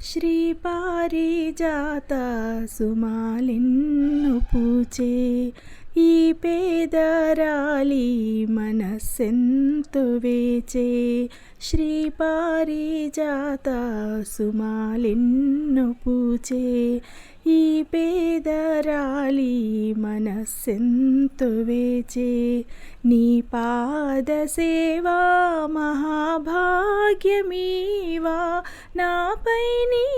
శ్రీపారిజాత సుమాలిన్ను పూచే ఈ పేదరాలి మనస్సెంతు వేచే శ్రీ పారిజాత సుమాలిన్ను పూచే. ఈ పేదరాలి మనస్సెంతు వేచే నీ పాద సేవా మహాభాగ్యమీవా. నాపై నీ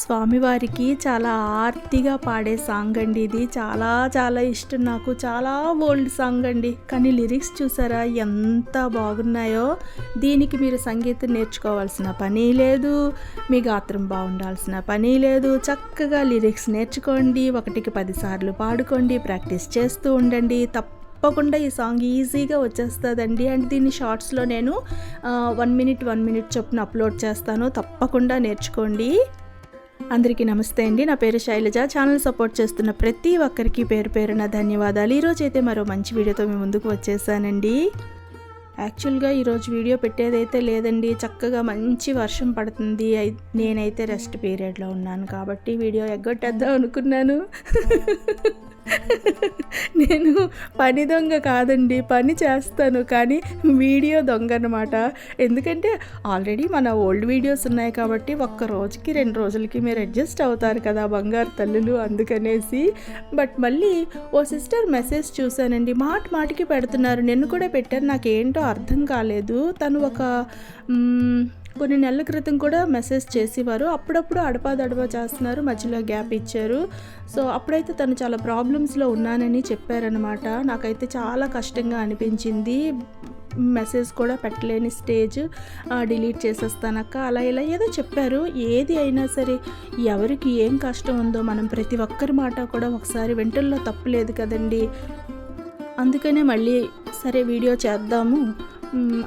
స్వామివారికి చాలా ఆర్తిగా పాడే సాంగ్ అండి ఇది. చాలా చాలా ఇష్టం నాకు. చాలా ఓల్డ్ సాంగ్ అండి. కానీ లిరిక్స్ చూసారా? ఎంత బాగున్నాయో. దీనికి మీరు సంగీతం నేర్చుకోవాల్సిన పని లేదు. మీ గాత్రం బాగుండాల్సిన పని లేదు. చక్కగా లిరిక్స్ నేర్చుకోండి. ఒకటికి పదిసార్లు పాడుకోండి. ప్రాక్టీస్ చేస్తూ ఉండండి. తప్ప తప్పకుండా ఈ సాంగ్ ఈజీగా వచ్చేస్తుందండి. అండ్ దీన్ని షార్ట్స్లో నేను వన్ మినిట్ వన్ మినిట్ చొప్పున అప్లోడ్ చేస్తాను. తప్పకుండా నేర్చుకోండి. అందరికీ నమస్తే అండి. నా పేరు శైలజ. ఛానల్ సపోర్ట్ చేస్తున్న ప్రతి ఒక్కరికి పేరు పేరున ధన్యవాదాలు. ఈరోజు అయితే మరో మంచి వీడియోతో మీ ముందుకు వచ్చేసానండి. యాక్చువల్గా ఈరోజు వీడియో పెట్టేదైతే లేదండి. చక్కగా మంచి వర్షం పడుతుంది. నేనైతే రెస్ట్ పీరియడ్లో ఉన్నాను కాబట్టి వీడియో ఎగ్గొట్టేద్దాం అనుకున్నాను. నేను పని దొంగ కాదండి పని చేస్తాను. కానీ వీడియో దొంగ అనమాట ఎందుకంటే ఆల్రెడీ మన ఓల్డ్ వీడియోస్ ఉన్నాయి కాబట్టి ఒక్క రోజుకి రెండు రోజులకి మీరు అడ్జస్ట్ అవుతారు కదా బంగారు తల్లులు అందుకనేసి. బట్ మళ్ళీ ఓ సిస్టర్ మెసేజ్ చూశానండి. మాట మాటికి పెడుతున్నారు. నిన్ను కూడా పెట్టాను. నాకేంటో అర్థం కాలేదు. తను ఒక కొన్ని నెలల క్రితం కూడా మెసేజ్ చేసేవారు. అప్పుడప్పుడు అడపాదడపా చేస్తున్నారు మధ్యలో గ్యాప్ ఇచ్చారు. సో అప్పుడైతే తను చాలా ప్రాబ్లమ్స్లో ఉన్నానని చెప్పారనమాట నాకైతే చాలా కష్టంగా అనిపించింది. మెసేజ్ కూడా పెట్టలేని స్టేజ్. డిలీట్ చేసేస్తానక్క అలా ఇలా ఏదో చెప్పారు. ఏది అయినా సరే ఎవరికి ఏం కష్టం ఉందో మనం ప్రతి ఒక్కరి మాట కూడా ఒకసారి వెంటల్లో తప్పులేదు కదండి. అందుకనే మళ్ళీ సరే వీడియో చేద్దాము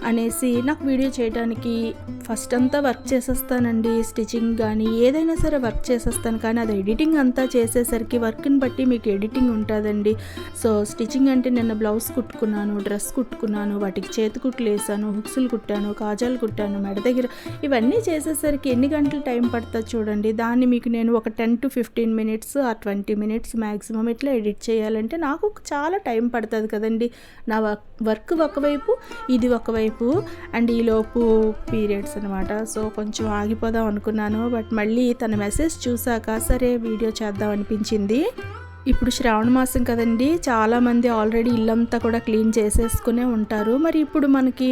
అనేసి నాకు వీడియో చేయడానికి ఫస్ట్ అంతా వర్క్ చేసేస్తానండి స్టిచ్చింగ్ కానీ ఏదైనా సరే వర్క్ చేసేస్తాను. కానీ అది ఎడిటింగ్ అంతా చేసేసరికి వర్క్ని బట్టి మీకు ఎడిటింగ్ ఉంటుందండి. సో స్టిచ్చింగ్ అంటే నిన్న బ్లౌజ్ కుట్టుకున్నాను డ్రెస్ కుట్టుకున్నాను వాటికి చేతి కుట్లు వేసాను హుక్స్లు కుట్టాను కాజాలు కుట్టాను మెడ దగ్గర ఇవన్నీ చేసేసరికి ఎన్ని గంటలు టైం పడుతుంది చూడండి. దాన్ని మీకు నేను ఒక టెన్ టు ఫిఫ్టీన్ మినిట్స్ ఆ ట్వంటీ మినిట్స్ మ్యాక్సిమం ఇట్లా ఎడిట్ చేయాలంటే నాకు చాలా టైం పడుతుంది కదండి. నా వర్క్ ఒకవైపు ఇది ఒకవైపు అండ్ ఈలోపు పీరియడ్స్ అనమాట సో కొంచెం ఆగిపోదాం అనుకున్నాను. బట్ మళ్ళీ తన మెసేజ్ చూసాక సరే వీడియో చేద్దాం అనిపించింది. ఇప్పుడు శ్రావణ మాసం కదండి చాలామంది ఆల్రెడీ ఇల్లంతా కూడా క్లీన్ చేసేసుకునే ఉంటారు. మరి ఇప్పుడు మనకి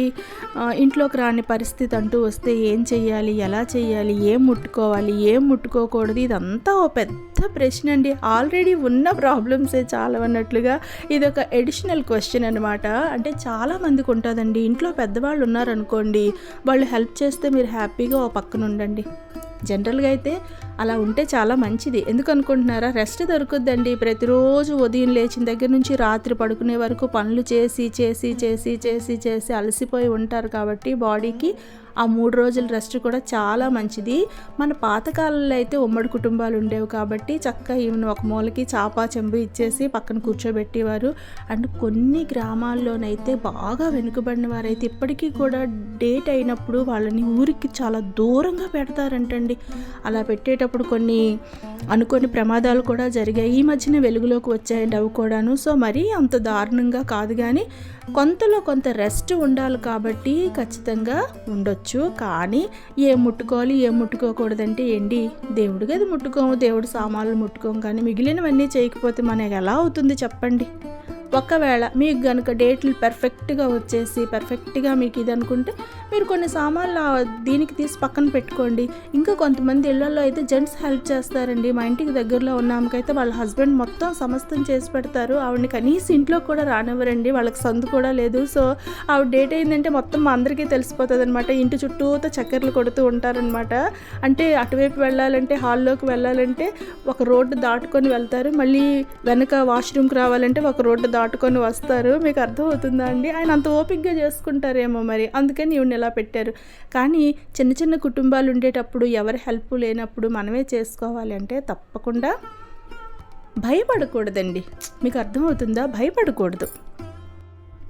ఇంట్లోకి రాని పరిస్థితి అంటూ వస్తే ఏం చెయ్యాలి ఎలా చేయాలి ఏం ముట్టుకోవాలి ఏం ముట్టుకోకూడదు? ఇదంతా ఓ పెద్ద ప్రశ్న అండి. ఆల్రెడీ ఉన్న ప్రాబ్లమ్సే చాలా అన్నట్లుగా ఇది ఒక ఎడిషనల్ క్వశ్చన్ అనమాట అంటే చాలామందికి ఉంటుందండి. ఇంట్లో పెద్దవాళ్ళు ఉన్నారనుకోండి వాళ్ళు హెల్ప్ చేస్తే మీరు హ్యాపీగా ఓ పక్కన ఉండండి. జనరల్గా అయితే అలా ఉంటే చాలా మంచిది. ఎందుకు అనుకుంటున్నారా? రెస్ట్ దొరుకుద్దండి. ప్రతిరోజు ఉదయం లేచిన దగ్గర నుంచి రాత్రి పడుకునే వరకు పనులు చేసి చేసి చేసి చేసి చేసి అలసిపోయి ఉంటారు కాబట్టి బాడీకి ఆ మూడు రోజుల రెస్ట్ కూడా చాలా మంచిది. మన పాతకాలంలో అయితే ఉమ్మడి కుటుంబాలు ఉండేవి కాబట్టి చక్కగా ఈమెను ఒక మూలకి చాపా చెంబు ఇచ్చేసి పక్కన కూర్చోబెట్టేవారు. అండ్ కొన్ని గ్రామాల్లోనైతే బాగా వెనుకబడిన వారైతే ఇప్పటికీ కూడా డేట్ అయినప్పుడు వాళ్ళని ఊరికి చాలా దూరంగా పెడతారంటండి. అలా పెట్టేటప్పుడు కొన్ని అనుకోని ప్రమాదాలు కూడా జరిగాయి. ఈ మధ్యన వెలుగులోకి వచ్చాయండి అవి కూడాను. సో మరీ అంత దారుణంగా కాదు కానీ కొంతలో కొంత రెస్ట్ ఉండాలి కాబట్టి ఖచ్చితంగా ఉండొచ్చు. కానీ ఏం ముట్టుకోవాలి ఏం ముట్టుకోకూడదంటే ఏంటి? దేవుడి గది ముట్టుకోము దేవుడు సామాన్లు ముట్టుకోము కానీ మిగిలినవన్నీ చేయకపోతే మనకి ఎలా అవుతుంది చెప్పండి? ఒకవేళ మీకు కనుక డేట్లు పర్ఫెక్ట్గా వచ్చేసి పర్ఫెక్ట్గా మీకు ఇది అనుకుంటే మీరు కొన్ని సామాన్లు దీనికి తీసి పక్కన పెట్టుకోండి. ఇంకా కొంతమంది ఇళ్ళలో అయితే జెంట్స్ హెల్ప్ చేస్తారండి. మా ఇంటికి దగ్గరలో ఉన్న ఆమెకైతే వాళ్ళ హస్బెండ్ మొత్తం సమస్తం చేసి పెడతారు. ఆవిడని కనీసం ఇంట్లో కూడా రానివ్వరండి. వాళ్ళకి సందు కూడా లేదు. సో ఆవిడ డేట్ అయిందంటే మొత్తం మా అందరికీ తెలిసిపోతుంది అనమాట ఇంటి చుట్టూతో చక్కెరలు కొడుతూ ఉంటారనమాట అంటే అటువైపు వెళ్ళాలంటే హాల్లోకి వెళ్ళాలంటే ఒక రోడ్డు దాటుకొని వెళ్తారు. మళ్ళీ వెనక వాష్రూమ్కి రావాలంటే ఒక రోడ్డు దాటుకొని వస్తారు. మీకు అర్థమవుతుందా అండి? ఆయన అంత ఓపిక్గా చేసుకుంటారేమో మరి. అందుకని ఈవిని ఇలా పెట్టారు. కానీ చిన్న చిన్న కుటుంబాలు ఉండేటప్పుడు ఎవరి హెల్ప్ లేనప్పుడు మనమే చేసుకోవాలి అంటే తప్పకుండా భయపడకూడదండి. మీకు అర్థమవుతుందా? భయపడకూడదు.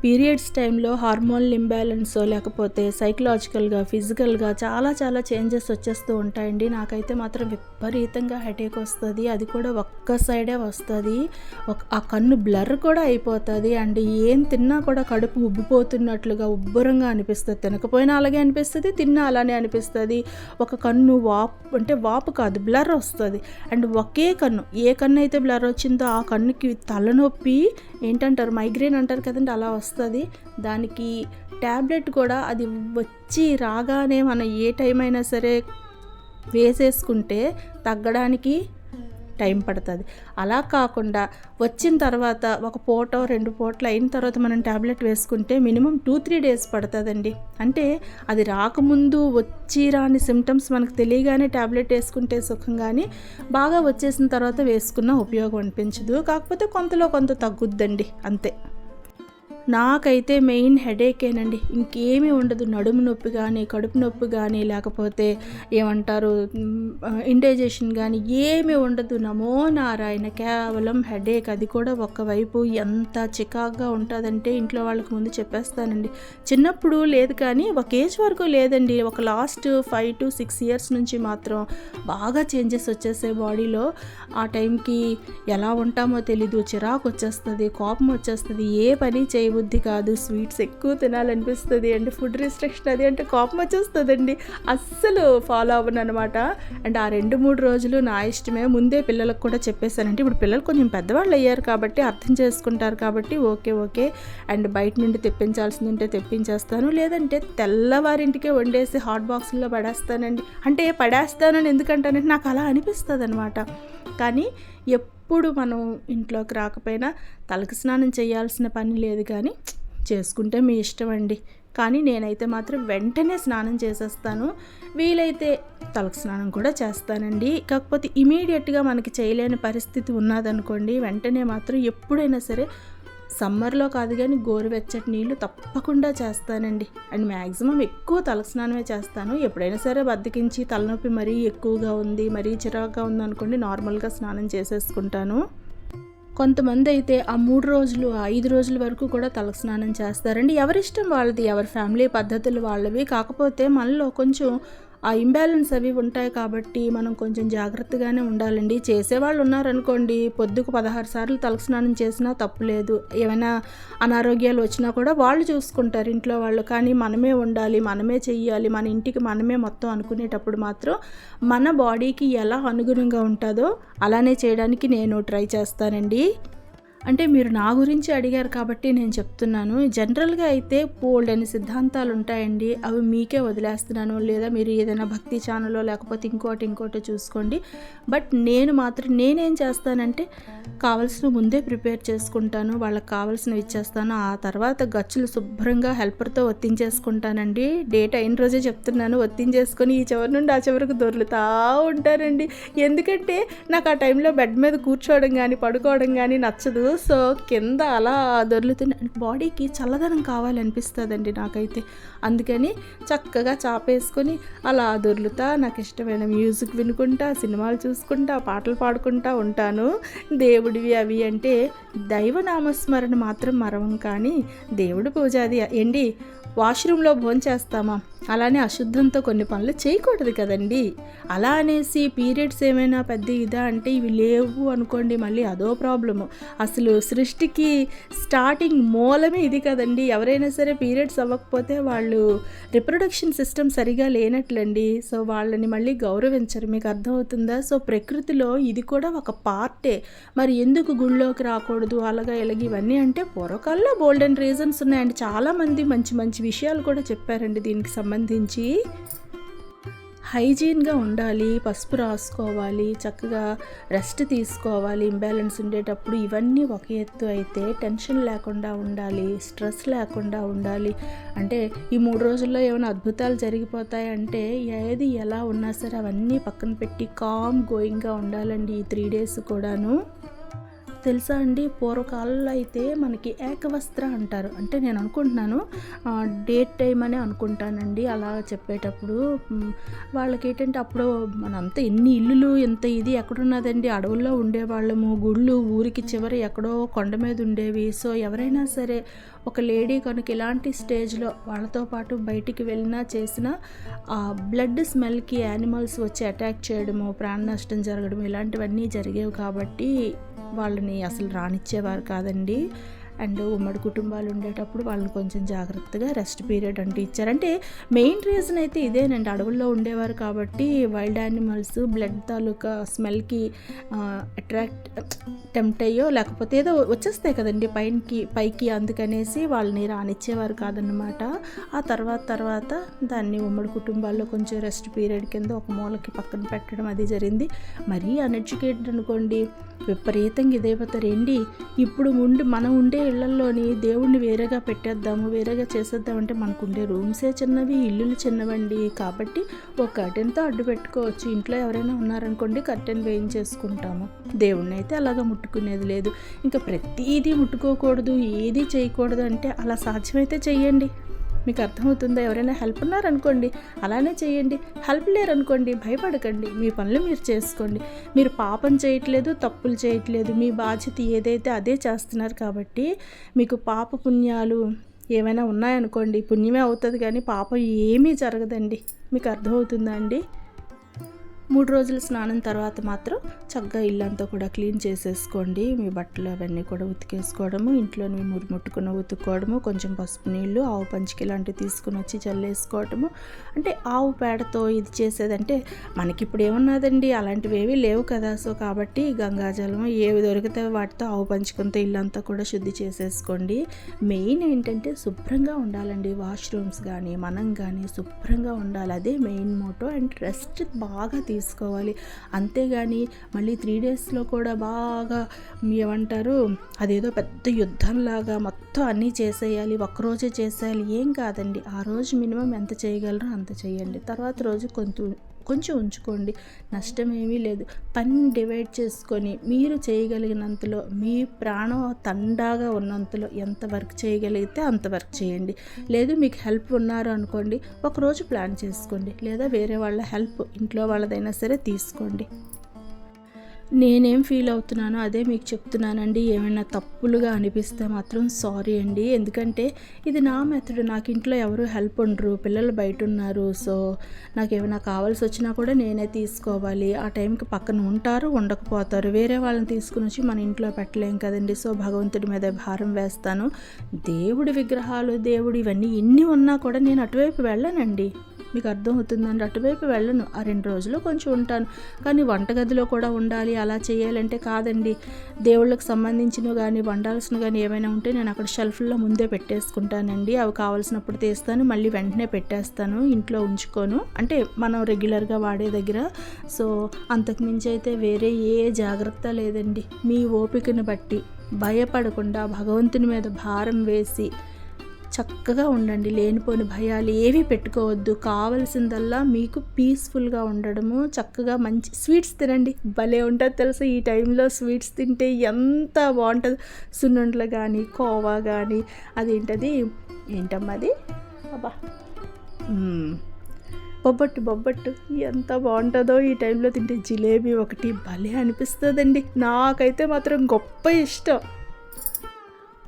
పీరియడ్స్ టైంలో హార్మోనల్ ఇంబ్యాలెన్స్ లేకపోతే సైకలాజికల్గా ఫిజికల్గా చాలా చాలా చేంజెస్ వచ్చేస్తూ ఉంటాయండి. నాకైతే మాత్రం విపరీతంగా హెడేక్ వస్తుంది. అది కూడా ఒక్క సైడే వస్తుంది. ఒక ఆ కన్ను బ్లర్ కూడా అయిపోతుంది. అండ్ ఏం తిన్నా కూడా కడుపు ఉబ్బిపోతున్నట్లుగా ఉబ్బరంగా అనిపిస్తుంది. తినకపోయినా అలాగే అనిపిస్తుంది తిన్నా అలానే అనిపిస్తుంది. ఒక కన్ను వాపు అంటే వాపు కాదు బ్లర్ వస్తుంది. అండ్ ఒకే కన్ను ఏ కన్ను అయితే బ్లర్ వచ్చిందో ఆ కన్నుకి తలనొప్పి ఏంటంటారు? మైగ్రేన్ అంటారు కదండి అలా వస్తుంది. దానికి ట్యాబ్లెట్ కూడా అది వచ్చి రాగానే మనం ఏ టైం అయినా సరే వేసేసుకుంటే తగ్గడానికి టైం పడుతుంది. అలా కాకుండా వచ్చిన తర్వాత ఒక పూట రెండు పూటలు అయిన తర్వాత మనం ట్యాబ్లెట్ వేసుకుంటే మినిమం టూ త్రీ డేస్ పడుతుందండి. అంటే అది రాకముందు వచ్చి రాని సిమ్టమ్స్ మనకు తెలియగానే ట్యాబ్లెట్ వేసుకుంటే సుఖం కానీ బాగా వచ్చేసిన తర్వాత వేసుకున్న ఉపయోగం అనిపించదు. కాకపోతే కొంతలో కొంత తగ్గుద్దండి. అంతే. నాకైతే మెయిన్ హెడేకేనండి ఇంకేమీ ఉండదు. నడుము నొప్పి కానీ కడుపు నొప్పి కానీ లేకపోతే ఏమంటారు ఇండైజేషన్ కానీ ఏమీ ఉండదు. నమో నారాయణ కేవలం హెడేక్. అది కూడా ఒకవైపు ఎంత చికాగ్గా ఉంటుందంటే ఇంట్లో వాళ్ళకి ముందు చెప్పేస్తానండి. చిన్నప్పుడు లేదు కానీ ఒక ఏజ్ వరకు లేదండి. ఒక last five to six years నుంచి మాత్రం బాగా చేంజెస్ వచ్చేసే బాడీలో ఆ టైంకి ఎలా ఉంటామో తెలీదు. చిరాకు వచ్చేస్తుంది కోపం వచ్చేస్తుంది. ఏ పని చేయబుద్ధి కాదు స్వీట్స్ ఎక్కువ తినాలనిపిస్తుంది అండ్ ఫుడ్ రిస్ట్రిక్షన్ అది అంటే కోపం వచ్చేస్తుందండి. అస్సలు ఫాలో అవ్వను అనమాట అండ్ ఆ రెండు మూడు రోజులు నా ఇష్టమే. ముందే పిల్లలకు కూడా చెప్పేశానంటే ఇప్పుడు పిల్లలు కొంచెం పెద్దవాళ్ళు అయ్యారు కాబట్టి అర్థం చేసుకుంటారు కాబట్టి ఓకే ఓకే. అండ్ బయట నుండి తెప్పించాల్సింది ఉంటే తెప్పించేస్తాను. లేదంటే తెల్లవారింటికే వండేసి హాట్ బాక్స్లో పడేస్తానండి. అంటే పడేస్తానని ఎందుకంటానంటే నాకు అలా అనిపిస్తుంది అనమాట కానీ ఎప్పుడు మనం ఇంట్లోకి రాకపోయినా తలకి స్నానం చేయాల్సిన పని లేదు కానీ చేసుకుంటే మీ ఇష్టం అండి. కానీ నేనైతే మాత్రం వెంటనే స్నానం చేసేస్తాను. వీలైతే తలకు స్నానం కూడా చేస్తానండి. కాకపోతే ఇమీడియట్గా మనకి చేయలేని పరిస్థితి ఉన్నదనుకోండి వెంటనే మాత్రం ఎప్పుడైనా సరే సమ్మర్లో కాదు కానీ గోరువెచ్చటి నీళ్ళు తప్పకుండా చేస్తానండి. అండ్ మ్యాక్సిమం ఎక్కువ తలస్నానమే చేస్తాను. ఎప్పుడైనా సరే బద్దకించి తలనొప్పి మరీ ఎక్కువగా ఉంది మరీ చిరాగ్గా ఉంది అనుకోండి నార్మల్గా స్నానం చేసేసుకుంటాను. కొంతమంది అయితే ఆ మూడు రోజులు ఐదు రోజుల వరకు కూడా తలస్నానం చేస్తారండి. ఎవరిష్టం వాళ్ళది ఎవరి ఫ్యామిలీ పద్ధతులు వాళ్ళవి. కాకపోతే మనలో కొంచెం ఆ ఇంబ్యాలెన్స్ అవి ఉంటాయి కాబట్టి మనం కొంచెం జాగ్రత్తగానే ఉండాలండి. చేసేవాళ్ళు ఉన్నారనుకోండి పొద్దుకు పదహారు సార్లు తలస్నానం చేసినా తప్పులేదు ఏమైనా అనారోగ్యాలు వచ్చినా కూడా వాళ్ళు చూసుకుంటారు ఇంట్లో వాళ్ళు. కానీ మనమే ఉండాలి మనమే చెయ్యాలి మన ఇంటికి మనమే మొత్తం అనుకునేటప్పుడు మాత్రం మన బాడీకి ఎలా అనుగుణంగా ఉంటుందో అలానే చేయడానికి నేను ట్రై చేస్తానండి. అంటే మీరు నా గురించి అడిగారు కాబట్టి నేను చెప్తున్నాను. జనరల్గా అయితే పోల్డ్ అనే సిద్ధాంతాలు ఉంటాయండి అవి మీకే వదిలేస్తున్నాను. లేదా మీరు ఏదైనా భక్తి ఛానల్లో లేకపోతే ఇంకోటి ఇంకోటి చూసుకోండి. బట్ నేను మాత్రం నేనేం చేస్తానంటే కావాల్సిన ముందే ప్రిపేర్ చేసుకుంటాను. వాళ్ళకి కావాల్సినవి ఇచ్చేస్తాను. ఆ తర్వాత గచ్చులు శుభ్రంగా హెల్పర్తో ఒత్తించేసుకుంటానండి. డేట్ అయిన రోజే చెప్తున్నాను. ఒత్తించేసుకొని ఈ చివరి నుండి ఆ చివరికి దొర్లుతా ఉంటానండి ఎందుకంటే నాకు ఆ టైంలో బెడ్ మీద కూర్చోవడం కానీ పడుకోవడం కానీ నచ్చదు. సో కింద అలా దొర్లుతున్న బాడీకి చల్లదనం కావాలనిపిస్తుందండి నాకైతే. అందుకని చక్కగా చాపేసుకొని అలా దొర్లుతా నాకు ఇష్టమైన మ్యూజిక్ వినుకుంటా సినిమాలు చూసుకుంటా పాటలు పాడుకుంటా ఉంటాను. దేవుడివి అవి అంటే దైవనామస్మరణ మాత్రం మరవం కానీ దేవుడి పూజ అది ఏంటి? వాష్రూమ్లో భోంచేస్తామా? అలానే అశుద్ధంతో కొన్ని పనులు చేయకూడదు కదండి. అలా అనేసి పీరియడ్స్ ఏమైనా పెద్ద ఇదా అంటే ఇవి లేవు అనుకోండి మళ్ళీ అదో ప్రాబ్లము. అసలు సృష్టికి స్టార్టింగ్ మూలమే ఇది కదండి. ఎవరైనా సరే పీరియడ్స్ అవ్వకపోతే వాళ్ళు రిప్రొడక్షన్ సిస్టమ్ సరిగా లేనట్లండి. సో వాళ్ళని మళ్ళీ గౌరవించరు. మీకు అర్థమవుతుందా? సో ప్రకృతిలో ఇది కూడా ఒక పార్టే. మరి ఎందుకు గుళ్ళోకి రాకూడదు? అలాగా ఇలాగ ఇవన్నీ అంటే పూర్వకాలంలో బోల్డెన్ రీజన్స్ ఉన్నాయండి. చాలామంది మంచి మంచి విషయాలు కూడా చెప్పారండి దీనికి సంబంధించి. హైజీన్గా ఉండాలి పసుపు రాసుకోవాలి చక్కగా రెస్ట్ తీసుకోవాలి ఇంబ్యాలెన్స్ ఉండేటప్పుడు ఇవన్నీ ఒక ఎత్తు అయితే టెన్షన్ లేకుండా ఉండాలి స్ట్రెస్ లేకుండా ఉండాలి. అంటే ఈ మూడు రోజుల్లో ఏమైనా అద్భుతాలు జరిగిపోతాయంటే ఏది ఎలా ఉన్నా సరే అవన్నీ పక్కన పెట్టి కామ్ గోయింగ్గా ఉండాలండి ఈ త్రీ డేస్ కూడాను. తెలుసా అండి? పూర్వకాలంలో అయితే మనకి ఏకవస్త్ర అంటారు. అంటే నేను అనుకుంటున్నాను డేట్ టైం అని అనుకుంటానండి. అలా చెప్పేటప్పుడు వాళ్ళకి ఏంటంటే అప్పుడు మనంతా ఎన్ని ఇల్లులు ఎంత ఇది ఎక్కడున్నదండి? అడవుల్లో ఉండేవాళ్ళము గుళ్ళు ఊరికి చివరి ఎక్కడో కొండ మీద ఉండేవి. సో ఎవరైనా సరే ఒక లేడీ కనుక ఇలాంటి స్టేజ్లో వాళ్ళతో పాటు బయటికి వెళ్ళినా చేసినా ఆ బ్లడ్ స్మెల్కి యానిమల్స్ వచ్చి అటాక్ చేయడము ప్రాణ నష్టం జరగడం ఇలాంటివన్నీ జరిగేవి కాబట్టి వాళ్ళని అసలు రానిచ్చేవారు కాదండి. అండ్ ఉమ్మడి కుటుంబాలు ఉండేటప్పుడు వాళ్ళని కొంచెం జాగ్రత్తగా రెస్ట్ పీరియడ్ అంటూ ఇచ్చారంటే మెయిన్ రీజన్ అయితే ఇదేనండి. అడవుల్లో ఉండేవారు కాబట్టి వైల్డ్ యానిమల్స్ బ్లడ్ తాలూకా స్మెల్కి అట్రాక్ట్ టెంప్ట్ అయ్యో లేకపోతే ఏదో వచ్చేస్తాయి కదండి పైకి పైకి అందుకనేసి వాళ్ళని రానిచ్చేవారు కాదన్నమాట. ఆ తర్వాత తర్వాత దాన్ని ఉమ్మడి కుటుంబాల్లో కొంచెం రెస్ట్ పీరియడ్ కింద ఒక మూలకి పక్కన పెట్టడం అది జరిగింది. మరీ అన్ఎడ్యుకేటెడ్ అనుకోండి విపరీతంగా ఇదైపోతారు ఏంటి ఇప్పుడు ఉండి మనం ఉండే ఇళ్ళలోని దేవుణ్ణి వేరేగా పెట్టేద్దాము వేరేగా చేసేద్దాం అంటే మనకు ఉండే రూమ్సే చిన్నవి ఇల్లులు చిన్నవండి. కాబట్టి ఒక కర్టెన్తో అడ్డు పెట్టుకోవచ్చు. ఇంట్లో ఎవరైనా ఉన్నారనుకోండి కర్టెన్ వేయించేసుకుంటాము. దేవుణ్ణి అయితే అలాగా ముట్టుకునేది లేదు. ఇంకా ప్రతిదీ ముట్టుకోకూడదు ఏది చేయకూడదు అంటే అలా సాధ్యమైతే చెయ్యండి. మీకు అర్థమవుతుందా? ఎవరైనా హెల్ప్ ఉన్నారనుకోండి అలానే చేయండి. హెల్ప్ లేరనుకోండి భయపడకండి. మీ పనులు మీరు చేసుకోండి. మీరు పాపం చేయట్లేదు తప్పులు చేయట్లేదు. మీ బాధ్యత ఏదైతే అదే చేస్తున్నారు కాబట్టి మీకు పాప పుణ్యాలు ఏమైనా ఉన్నాయనుకోండి పుణ్యమే అవుతుంది కానీ పాపం ఏమీ జరగదండి. మీకు అర్థమవుతుందా అండి? మూడు రోజుల స్నానం తర్వాత మాత్రం చక్కగా ఇల్లంతా కూడా క్లీన్ చేసేసుకోండి. మీ బట్టలు అవన్నీ కూడా ఉతికేసుకోవడము ఇంట్లోని మురి ముట్టుకున్న ఉతుక్కోవడము కొంచెం పసుపు నీళ్ళు ఆవు పంచికి ఇలాంటివి తీసుకుని వచ్చి చల్లేసుకోవడము. అంటే ఆవు పేడతో ఇది చేసేదంటే మనకి ఇప్పుడు ఏమున్నదండి? అలాంటివి ఏవి లేవు కదా. సో కాబట్టి గంగాజలం ఏవి దొరికితే వాటితో ఆవు పంచుకుంటే ఇల్లంతా కూడా శుద్ధి చేసేసుకోండి. మెయిన్ ఏంటంటే శుభ్రంగా ఉండాలండి. వాష్రూమ్స్ కానీ మనం కానీ శుభ్రంగా ఉండాలి. అదే మెయిన్ మోటో. అండ్ రెస్ట్ బాగా చేసుకోవాలి. అంతేగాని మళ్ళీ త్రీ డేస్లో కూడా బాగా ఏమంటారు అదేదో పెద్ద యుద్ధంలాగా మొత్తం అన్నీ చేసేయాలి ఒక్కరోజే చేసేయాలి ఏం కాదండి. ఆ రోజు మినిమం ఎంత చేయగలరో అంత చేయండి. తర్వాత రోజు కొంచెం కొంచెం ఉంచుకోండి. నష్టం ఏమీ లేదు. పని డివైడ్ చేసుకొని మీరు చేయగలిగినంతలో మీ ప్రాణం తండాగా ఉన్నంతలో ఎంత వర్క్ చేయగలిగితే అంత వర్క్ చేయండి. లేదు మీకు హెల్ప్ ఉన్నారు అనుకోండి ఒకరోజు ప్లాన్ చేసుకోండి. లేదా వేరే వాళ్ళ హెల్ప్ ఇంట్లో వాళ్ళదైనా సరే తీసుకోండి. నేనేం ఫీల్ అవుతున్నానో అదే మీకు చెప్తున్నానండి. ఏమైనా తప్పులుగా అనిపిస్తే మాత్రం సారీ అండి. ఎందుకంటే ఇది నా మెథడ్ నాకు ఇంట్లో ఎవరు హెల్ప్ ఉండరు. పిల్లలు బయట ఉన్నారు. సో నాకు ఏమైనా కావాల్సి వచ్చినా కూడా నేనే తీసుకోవాలి. ఆ టైంకి పక్కన ఉంటారు ఉండకపోతారు. వేరే వాళ్ళని తీసుకుని వచ్చి మన ఇంట్లో పెట్టలేం కదండి. సో భగవంతుడి మీద భారం వేస్తాను. దేవుడి విగ్రహాలు దేవుడు ఇవన్నీ ఇన్ని ఉన్నా కూడా నేను అటువైపు వెళ్ళనండి. మీకు అర్థమవుతుందండి అటువైపు వెళ్ళను. ఆ రెండు రోజులు కొంచెం ఉంటాను. కానీ వంటగదిలో కూడా ఉండాలి. అలా చేయాలంటే కాదండి. దేవుళ్ళకి సంబంధించినవి కానీ వండాల్సిన కానీ ఏమైనా ఉంటే నేను అక్కడ షెల్ఫ్లో ముందే పెట్టేసుకుంటానండి. అవి కావాల్సినప్పుడు తీస్తాను. మళ్ళీ వెంటనే పెట్టేస్తాను. ఇంట్లో ఉంచుకోను. అంటే మనం రెగ్యులర్గా వాడే దగ్గర. సో అంతకుమించి అయితే వేరే ఏ జాగ్రత్త లేదండి. మీ ఓపికను బట్టి భయపడకుండా భగవంతుని మీద భారం వేసి చక్కగా ఉండండి లేనిపోని భయాలు ఏవి పెట్టుకోవద్దు. కావలసిందల్లా మీకు పీస్ఫుల్గా ఉండడము చక్కగా మంచి స్వీట్స్ తినండి. భలే ఉంటుంది తెలుసా ఈ టైంలో స్వీట్స్ తింటే ఎంత బాగుంటుంది. సున్నుండలు కానీ కోవా కానీ అదేంటది? ఏంటమ్మా అది? అబ్బా. బొబ్బట్టు బొబ్బట్టు ఎంత బాగుంటుందో ఈ టైంలో తింటే జిలేబీ ఒకటి భలే అనిపిస్తుందండి. నాకైతే మాత్రం గొప్ప ఇష్టం.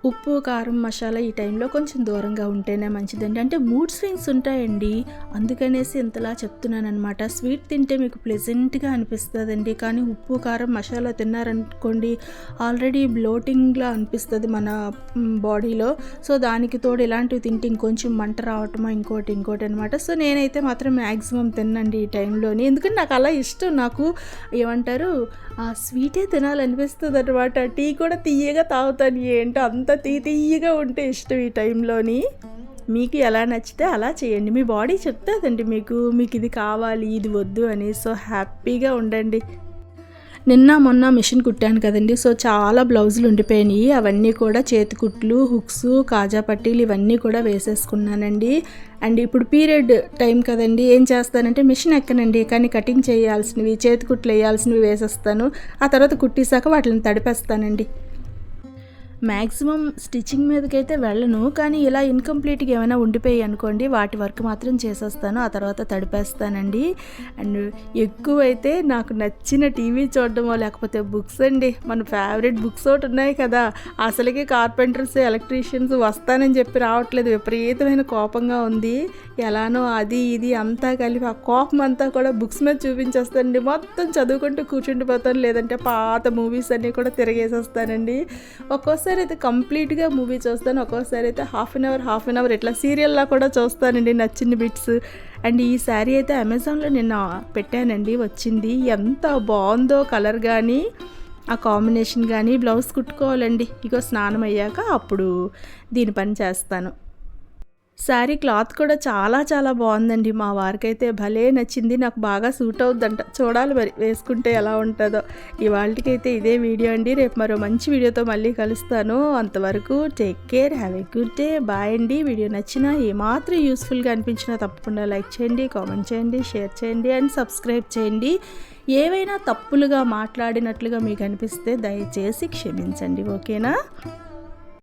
ఉప్పు కారం మసాలా ఈ టైంలో కొంచెం దూరంగా ఉంటేనే మంచిదండి. అంటే మూడ్ స్వింగ్స్ ఉంటాయండి. అందుకనేసి ఇంతలా చెప్తున్నానమాట స్వీట్ తింటే మీకు ప్లెజెంట్గా అనిపిస్తుందండి. కానీ ఉప్పు కారం మసాలా తిన్నారనుకోండి ఆల్రెడీ బ్లోటింగ్లా అనిపిస్తుంది మన బాడీలో సో దానికి తోడు ఇలాంటివి తింటే ఇంకొంచెం మంట రావటమో ఇంకోటి ఇంకోటి అనమాట సో నేనైతే మాత్రం మ్యాక్సిమం తిన్నండి ఈ టైంలోని. ఎందుకంటే నాకు అలా ఇష్టం. నాకు ఏమంటారు ఆ స్వీటే తినాలనిపిస్తుంది అనమాట టీ కూడా తీయగా తాగుతాను ఏంటో అంత తీ తీయగా ఉంటే ఇష్టం ఈ టైంలోని? మీకు ఎలా నచ్చితే అలా చేయండి. మీ బాడీ చెప్తుందండి మీకు. మీకు ఇది కావాలి ఇది వద్దు అని. సో హ్యాపీగా ఉండండి. నిన్న మొన్న మిషన్ కుట్టాను కదండి. సో చాలా బ్లౌజులు ఉండిపోయినాయి. అవన్నీ కూడా చేతి కుట్లు హుక్స్ కాజా పట్టీలు ఇవన్నీ కూడా వేసేసుకున్నానండి. అండ్ ఇప్పుడు పీరియడ్ టైం కదండి. ఏం చేస్తానంటే మిషన్ ఎక్కనండి. కానీ కటింగ్ చేయాల్సినవి చేతి కుట్లు వేయాల్సినవి వేసేస్తాను. ఆ తర్వాత కుట్టేశాక వాటిని తడిపేస్తానండి. మ్యాక్సిమం స్టిచ్చింగ్ మీదకైతే వెళ్ళను కానీ ఇలా ఇన్కంప్లీట్గా ఏమైనా ఉండిపోయి అనుకోండి వాటి వర్క్ మాత్రం చేసేస్తాను ఆ తర్వాత తడిపేస్తానండి. అండ్ ఎక్కువైతే నాకు నచ్చిన టీవీ చూడడమో లేకపోతే బుక్స్ అండి మన ఫేవరెట్ బుక్స్ ఒకటి ఉన్నాయి కదా అసలుకి కార్పెంటర్స్ ఎలక్ట్రీషియన్స్ వస్తానని చెప్పి రావట్లేదు విపరీతమైన కోపంగా ఉంది. ఎలానో అది ఇది అంతా కలిపి ఆ కోపం అంతా కూడా బుక్స్ మీద చూపించేస్తానండి. మొత్తం చదువుకుంటూ కూర్చుండిపోతాను లేదంటే పాత మూవీస్ అన్నీ కూడా తిరిగేసేస్తానండి. ఒక్కోసారి అయితే కంప్లీట్గా మూవీ చూస్తాను. ఒక్కోసారి అయితే half an hour half an hour ఇట్లా సీరియల్లా కూడా చూస్తానండి నచ్చిన బిట్స్ అండ్ ఈ శారీ అయితే అమెజాన్లో నిన్న పెట్టానండి. వచ్చింది. ఎంత బాగుందో కలర్ కానీ ఆ కాంబినేషన్ కానీ బ్లౌజ్ కుట్టుకోవాలండి. ఇగో స్నానం అయ్యాక అప్పుడు దీని పని చేస్తాను. శారీ క్లాత్ కూడా చాలా చాలా బాగుందండి. మా వారికైతే భలే నచ్చింది. నాకు బాగా సూట్ అవుద్దంట. చూడాలి మరి వేసుకుంటే ఎలా ఉంటుందో. ఇవాళకైతే ఇదే వీడియో అండి. రేపు మరో మంచి వీడియోతో మళ్ళీ కలుస్తాను. అంతవరకు take care have a good day bye అండి. వీడియో నచ్చినా ఏమాత్రం యూస్ఫుల్గా అనిపించినా తప్పకుండా లైక్ చేయండి కామెంట్ చేయండి షేర్ చేయండి అండ్ సబ్స్క్రైబ్ చేయండి. ఏవైనా తప్పులుగా మాట్లాడినట్లుగా మీకు అనిపిస్తే దయచేసి క్షమించండి. ఓకేనా?